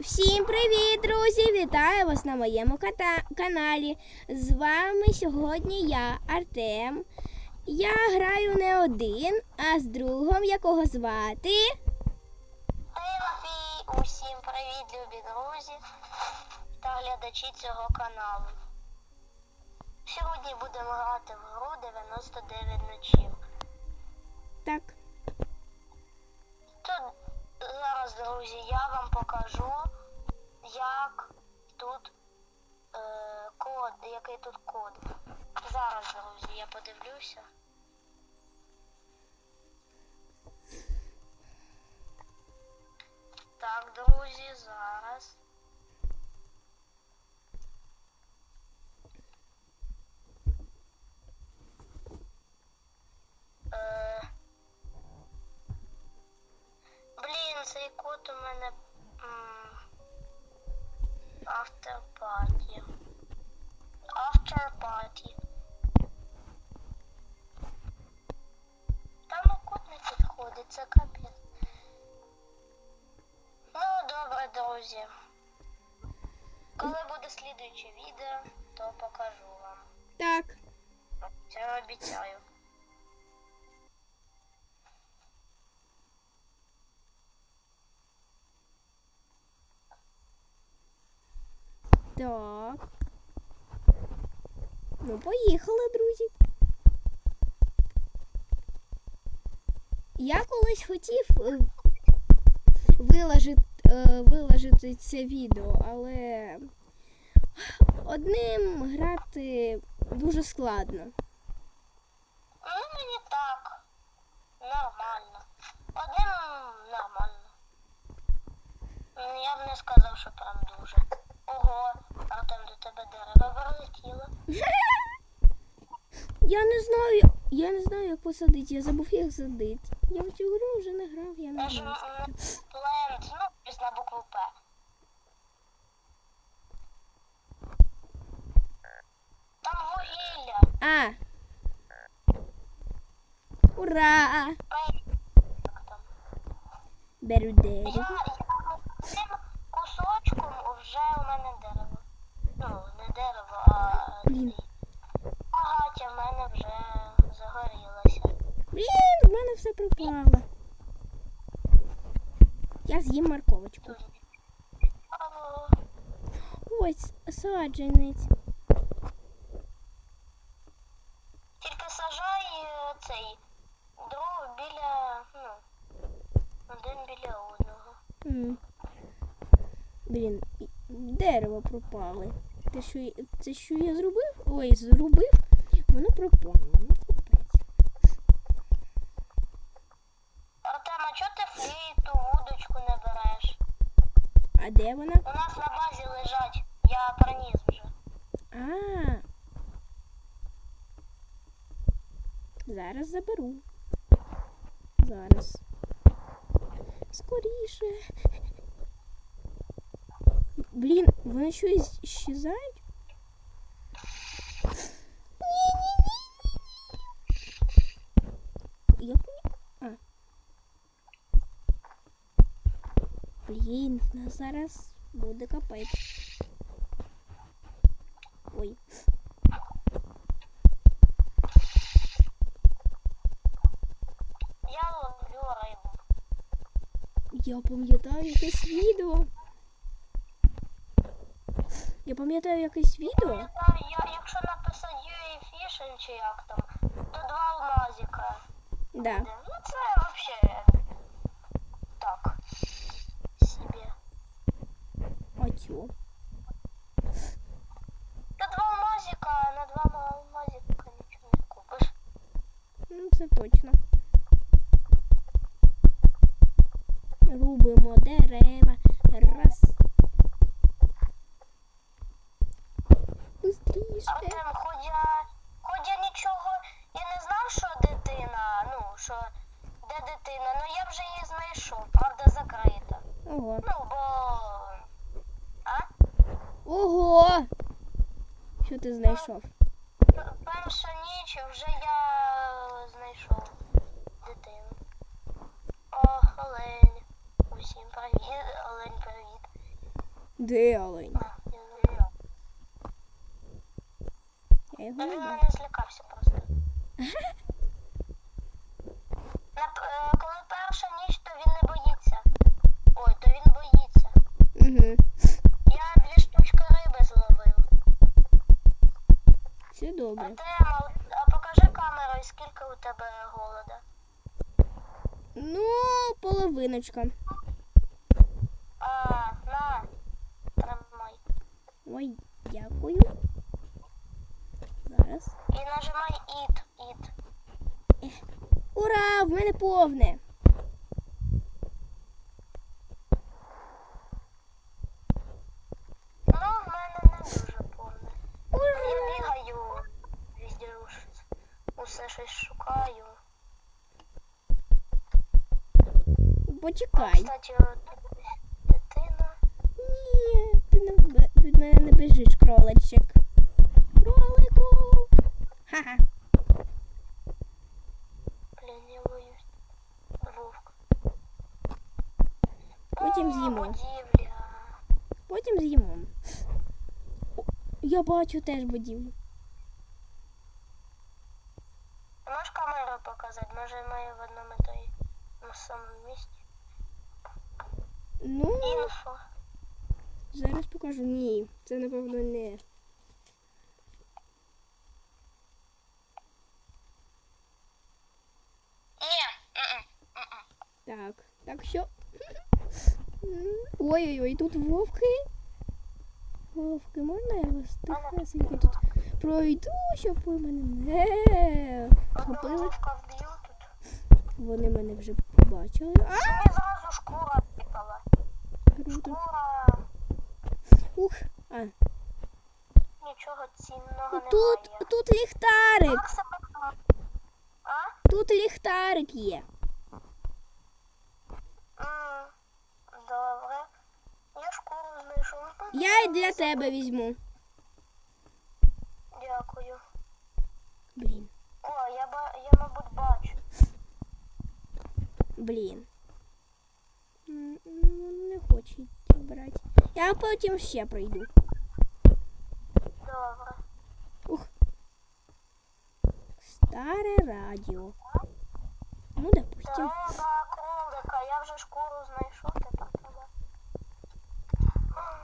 Всім привіт, друзі! Вітаю вас на моєму каналі. З вами сьогодні я, Артем. Я граю не один, а з другом, якого звати. Тимофій, усім привіт, любі друзі та глядачі цього каналу. Сьогодні будемо грати в гру 99 ночів. Так, Тут зараз, друзі, я вам покажу, як тут е, код, який тут код. Зараз, друзі, я подивлюся. Так, друзі, зараз. Е, Блін, код у мене поїхали, друзі. Я колись хотів е, виложити, е, виложити це відео, але одним грати дуже складно. Ну, мені так. Нормально. Одним нормально. Я б не сказав, що прям дуже. Ого, Артем, до тебе дерево прилетіло. Я не знаю, я не знаю, як посадити, я забув як садити. Я в цю гру вже не грав, я не знаю. плент, ну, на букву П. Там вугілля. А! Ура! Беру Я, дерево. я цим кусочком вже у мене дерево. Ну, не дерево, а Блін. цей. Агатя в мене вже загорілася. Блін, в мене все пропало. Я з'їм морковочку. Ось саджанець. Тільки сажай е, цей дров біля, ну, один біля одного. Блін, дерево пропали. Те, що, це, що я зробив? Ой, зробив, воно пропало. Лежать, я приніс вже. А. Зараз заберу. Зараз. Скоріше. Блін, вони що щезають? Ні-ні-ні. Як мені? А. Блін, в нас зараз буде капець. Я пам'ятаю якесь відео. Я пам'ятаю якесь відео. Я, знаю, я, якщо написати UA Fishing чи як там, то два алмазика. Да. буде. Ну це вообще так. Собі. А чо? Та два алмазика, а на два алмазика нічого не купиш. Ну, це точно. Рубимо дерева. Раз. Быстріше. Артем, хоча, хоча нічого, я не знав, що дитина, ну, що де дитина, ну я вже її знайшов, правда закрита. Ого. Ну, бо. А? Ого! Що ти знайшов? Перша ніч вже я знайшов дитину. О, олень. Привіт. Де олень? А, я його не він бачу. мене злякався просто. Е, Коли перша ніч, то він не боїться. Ой, то він боїться. Угу. Я дві штучки риби зловив. А добре. ти, Амал, а покажи камерою, скільки у тебе голода. Ну, половиночка. А, на, тримай. Ой, дякую. Зараз. І нажимай іт, іт. Ура! В мене повне. Ну, в мене не дуже повне. Я Ура! бігаю везде уж. Усе щось шукаю. А, Почекай. кстати, дитина. Ні, ти не від мене не біжиш, кроличик. Кролику. Ха-ха. Блін, я боюсь. Вовк. Потім з'їмо. будівля. Потім з'їмо. Я бачу теж будівлю. Можеш камеру показати? Може ми в одному той на самому місці. Ну, Інфо. зараз покажу. Ні, це напевно не. Так, так що. Ой-ой-ой, тут вовки. Вовки, можна я вас тихесенько тут пройду, щоб ви мене не вхопили? Вони мене вже побачили. А, Мені зразу шкура круто. Шкура. Ух, а. Нічого цінного Тут, немає. тут ліхтарик. А? Тут ліхтарик є. Добре. Я шкуру знайшов. Я й для тебе візьму. Дякую. Блін, О, я, ба... я мабуть, бачу. блін. Ну, Не хочуть брати. Я потім ще пройду. Добре. Ух. Старе радіо. Ну, допустим. Треба кролика. Я вже шкуру знайшов, тепер треба.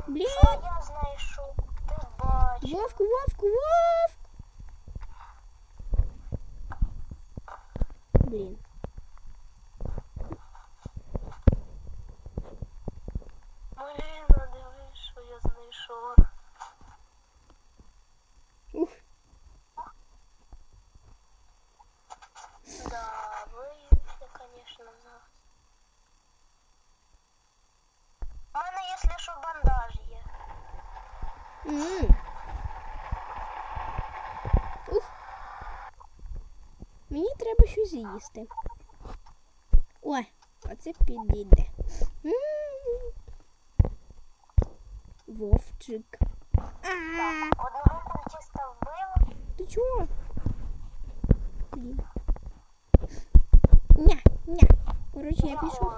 Блін. Що я знайшов? Ти бачиш. Вовк, вовк, вовк. Блін, дивись, що я знайшов. Ух. Да, боюся, конечно, зараз. У мене, якщо що, бандаж є. Ух. Мені треба щось з'їсти. Ой, оце підійде. Вовчик. А, Одного культиста вбив. ти чого? Ня, ня. Коротше, я пішов.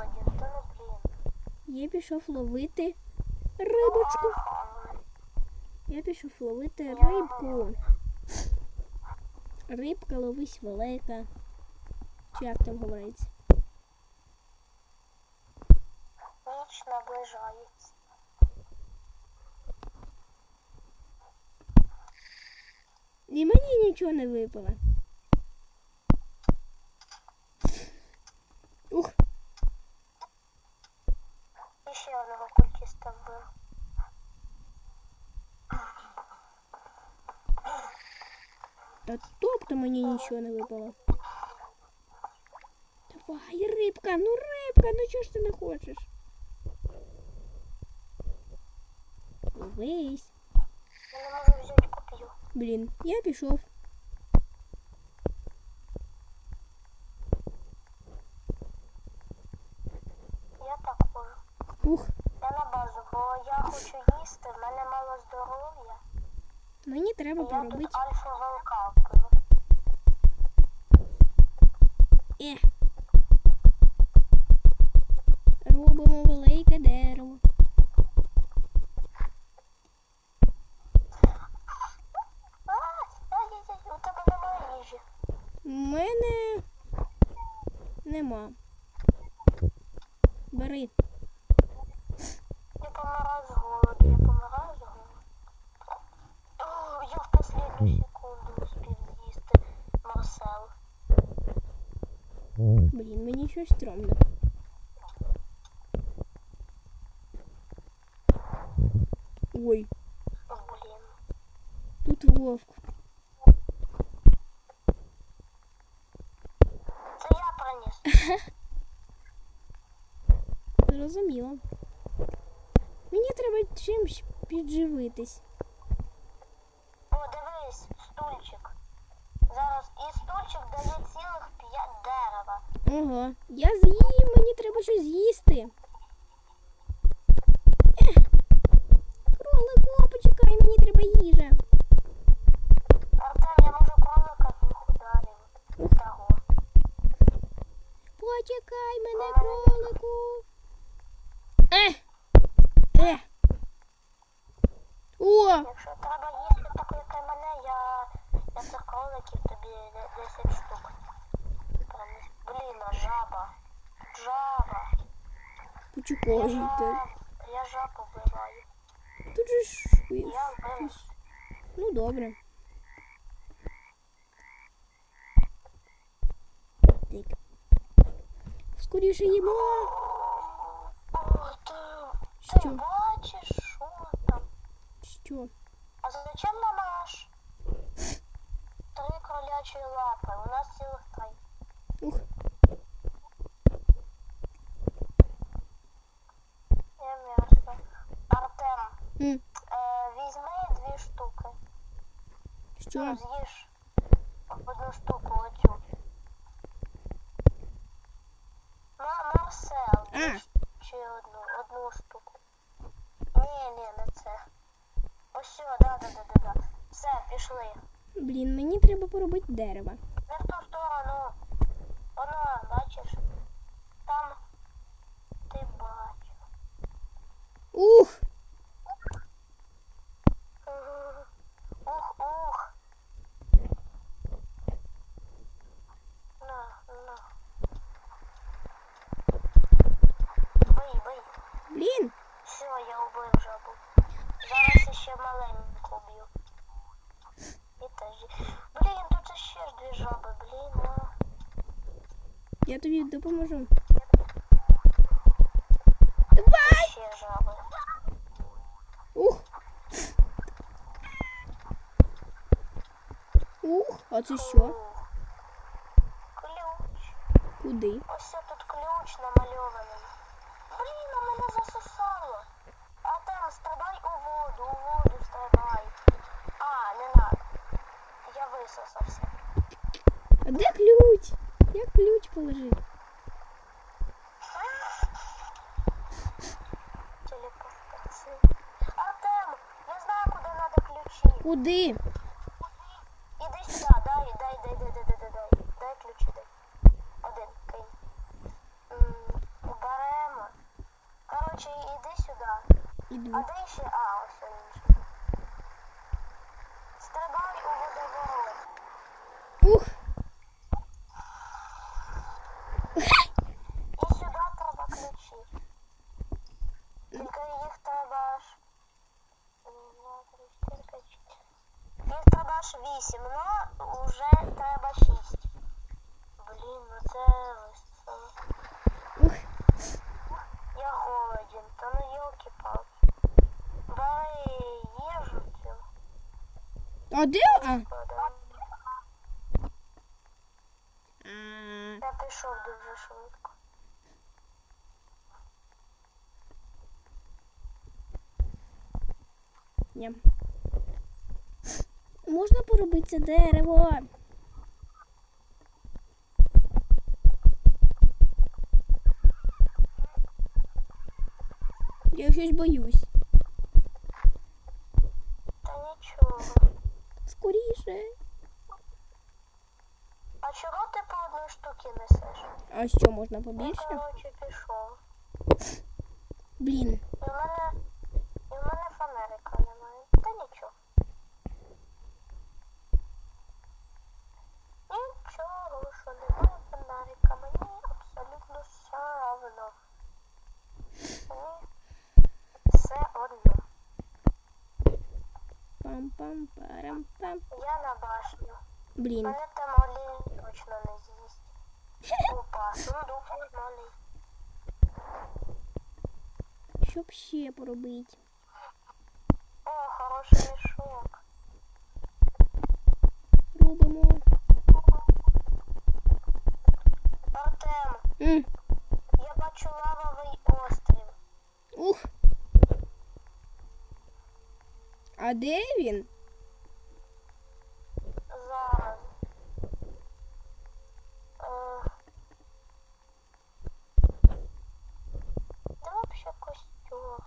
Я пішов ловити рибочку. Я пішов ловити рибку. Рибка ловись велика. Чи як там говориться? Ніч наближається. І мені нічого не випало. та тобто мені нічого не випало. Давай, рибка, ну рибка, ну чого ж ти не хочеш? Ловись. Я не можу взяти коп'ю. Блін, я пішов. Е. щось стрьомне. Ой, Блін. тут вовк. Це я приніс. Зрозуміло. Мені треба чимось підживитись. О, дивись, стульчик. Зараз і стульчик дає цілих п'ять дерева. Ого, я з'їм, мені треба щось з'їсти. Кролику, почекай, мені треба їжа. Ну добре. Так. Скоріше їмо. О, ти, ти Що? бачиш, що там? Що? А зачем нам аж три кролячі лапи? У нас цілих три. Ух, Я м'ясо. Артем, м, Що? одну штуку оцю. Ма- Марсел, А. чи одну, одну штуку. Ні, ні, не це. Ось все, да, да, да, да, да. Все, пішли. Блін, мені треба поробити дерево. Не в ту сторону. Воно, бачиш? Там ти бачиш. Ух, ух. На, на. Бий, бий. Блін! Все, я убив жабу. Зараз ще маленьку уб'ю. І теж. Блін, тут ще ж дві жаби, блін, а. Я тобі допоможу. Давай! Ух! Ух, а це що? Ключ. Куди? Ось тут ключ намальований. Блін, а мене засосало. А там стрибай у воду, у воду стрибай. А, не надо. Я висосався. А де ключ? Як ключ положити? Телепортація. Артем, я знаю, куди треба ключі. Куди? вісім, но вже треба шість. Блін, ну це весело. Ух! Я голоден, та ну йолки палки Бери їжу цю. А де? А. складай. а. Я пішов дуже швидко. Ням. Можна поробити це дерево. Я щось боюсь. Та нічого. Скоріше. А чого ти по одній штуці несеш? А що можна Я, побільше? коротше, пішов. Блін. В мене. Пам-пам-парам-пам. Я на башню. Блін. Мене там олень точно не з'їсть. Опа, сундук нормальний. Щоб ще поробити. О, хороший мішок. Робимо. Артем, М, я бачу лавовий острів. Ух. А де він? Зараз. Е, Де вообще костюм?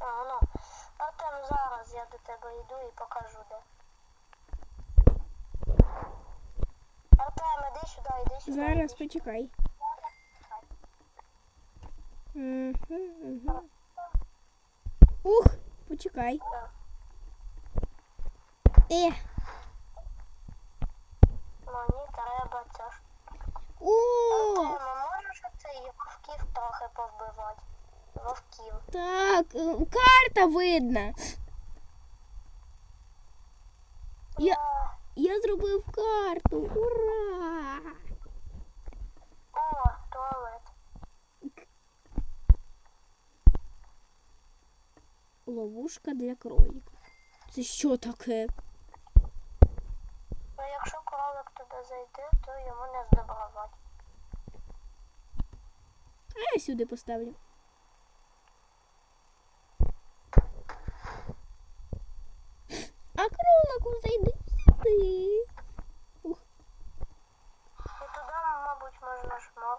А, ну. Артем, зараз я до тебе йду і покажу де. Артем, іди сюди, іди сюди. Зараз іди почекай. Сюди. Е, Мені треба ця ж. о, Артем, а можеш оцей вовків трохи повбивати? Вовків. так, е, карта видна. Я, Я... я зробив карту. Ура! О, туалет. Ловушка для кроликів. Це що таке? Ну, якщо кролик туди зайде, то йому не здобувати. А я сюди поставлю. А кролику зайди сюди. Ух, І туди, мабуть, можна шмар.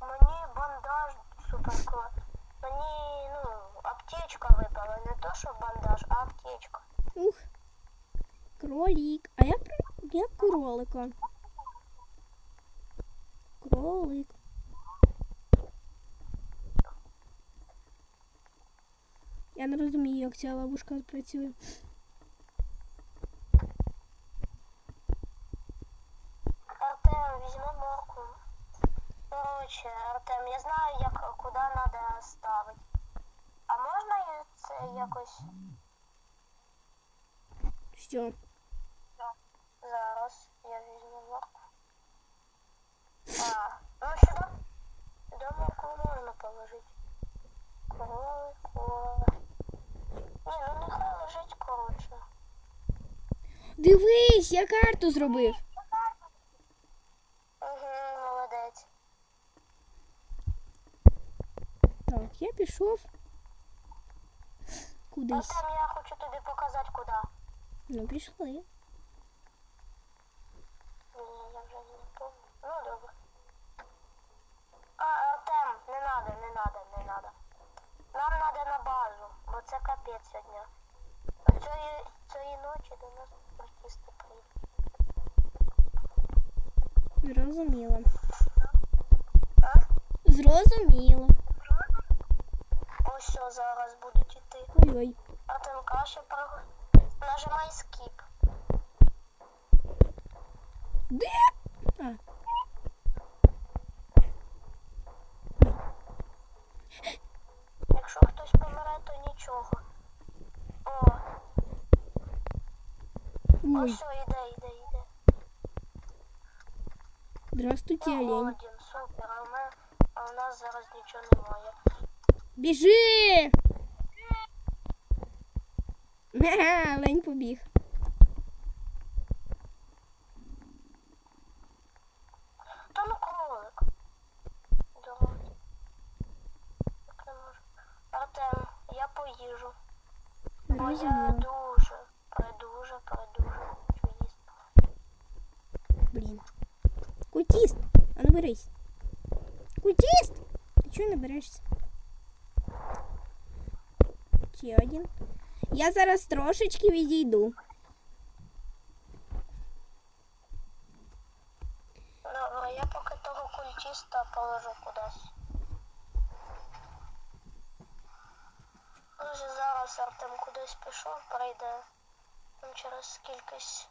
Мені бандаж суперклад. Мені, аптечка випала. Не то, що бандаж, а аптечка. ух. Кролик. А я я кролика. Кролик. Я не розумію, як ця ловушка працює. Артем, візьми морку. Короче, Артем, я знаю, як куди треба ставити. якось Що? зараз я візьму морку. А, ну сюди. Сюди морку можна положити. Кролику. Ні, ну нехай лежить коротше. Дивись, я карту зробив. Угу, молодець. Так, я пішов Кудись. Артем, я хочу тобі показати куди. Ну, пішли. Ні, я вже не помню. Ну, добре. А, Артем, не надо, не надо, не надо. Нам надо на базу, бо це капець сьогодні. Цієї, цієї ночі до нас артисти прийдуть. Зрозуміло. А? Зрозуміло. Ось що зараз будуть іти. Ой-ой. Артем, краще про... Нажимай скіп. Де? А, Якщо хтось помре, то нічого. О, ой. ось що, іде, іде, іде. Здравствуйте, олень. Біжи! Ха-ха, побіг. Ще один. Я зараз трошечки відійду. Добре, я поки того культіста положу кудись. Вже зараз Артем кудись пішов, прийде там через кількись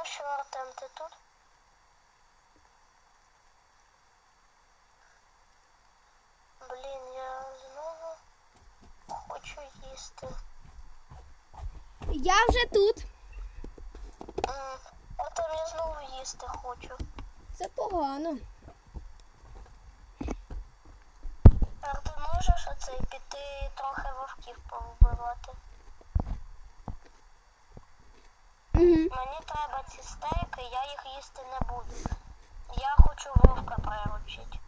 Ну що, Артем, ти тут? Блін, я знову хочу їсти. Я вже тут. М, Артем, я знову їсти хочу. Це погано. А ти можеш оцей піти трохи вовків повбивати? Угу. Мені треба ці стейки, я їх їсти не буду. Я хочу вовка приручити.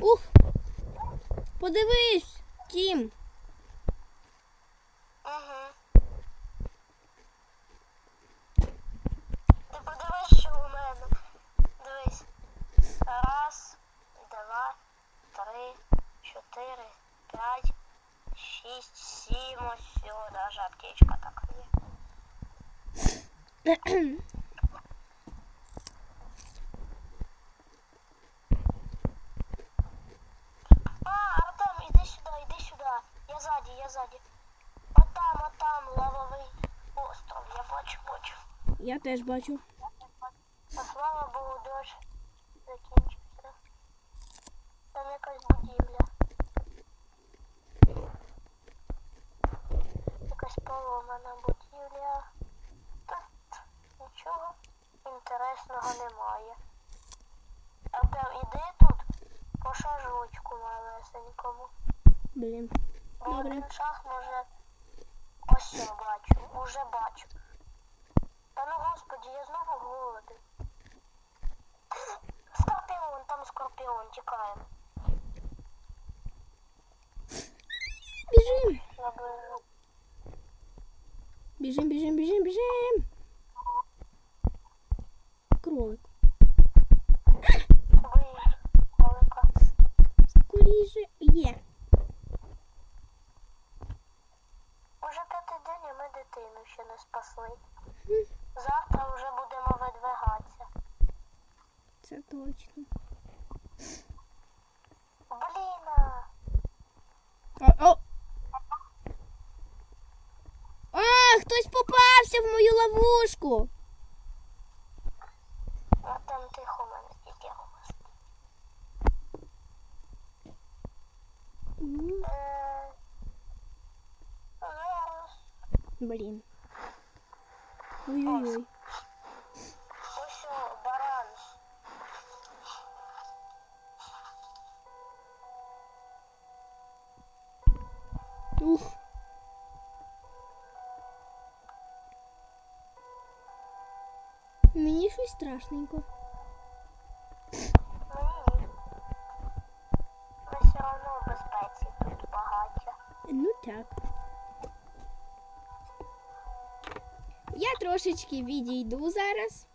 Ух. Подивись, Тім. Угу. Ти подивись, що у мене. Дивись. Раз, два, три, чотири, п'ять, шість, сім, ось все, даже аптечка така є. А, Артем, іди сюди, іди сюди. Я ззаді, я ззаді. Отам, отам, лавовий остров. Я бачу, бачу. Я теж бачу. Слава Богу, дощ закінчився. Там якась будівля. Якась поломана будівля. Тут нічого інтересного немає. Артем, іди тут по шажочку малесенькому. Блін. Бо Добре. один шаг може. Ось я бачу, уже бачу. Та ну господі, я знову голоден. Скорпіон, там скорпіон, тікаємо. Біжим. Наближу. Біжим, біжим, біжим, біжим. Кролик. Виїж, колика. Скоріше є. Уже п'ятий день, а ми дитину ще не спасли. Хм, Завтра вже будемо видвигатися. Це точно. Блін. а. О, о. А, хтось попався в мою ловушку. А там тихо в мене тільки голос. М, Е, Зараз. Блін. Ой-ой-ой. Ось о, баран. Ух. Мені щось страшненько. Трошечки відійду зараз.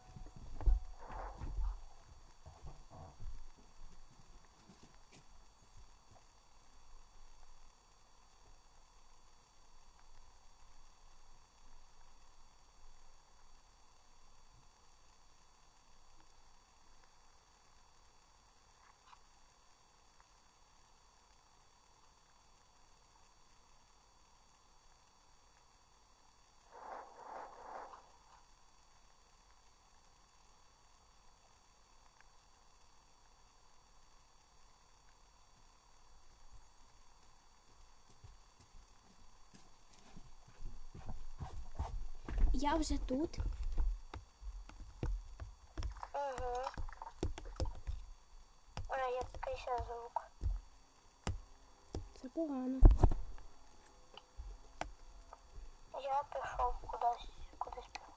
Я вже тут. Угу. Ой, який ще звук. Це погано. Я пішов кудись, кудись пішов.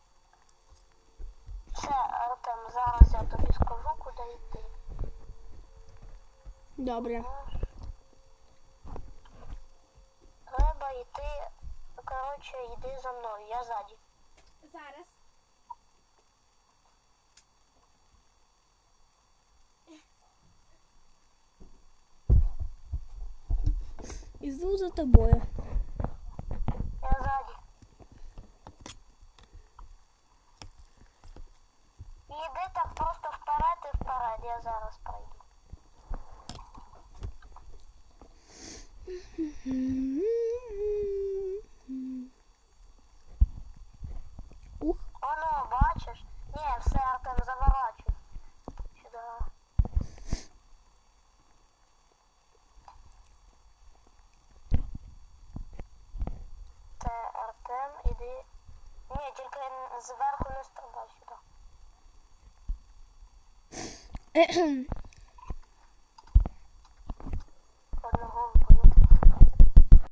Все, Артем, зараз я тобі скажу, куди йти. Добре. Треба йти, коротше, йди за мною, я ззаді. Зараз. Ізу за тобою. Я ззаді. Йди так просто вперед і вперед, я зараз пройду. Ух, Оно, бачиш? Ні, все, Артем, заворачуй. Сюди. Це Артем, іди. Ні, тільки зверху не стрибай сюди.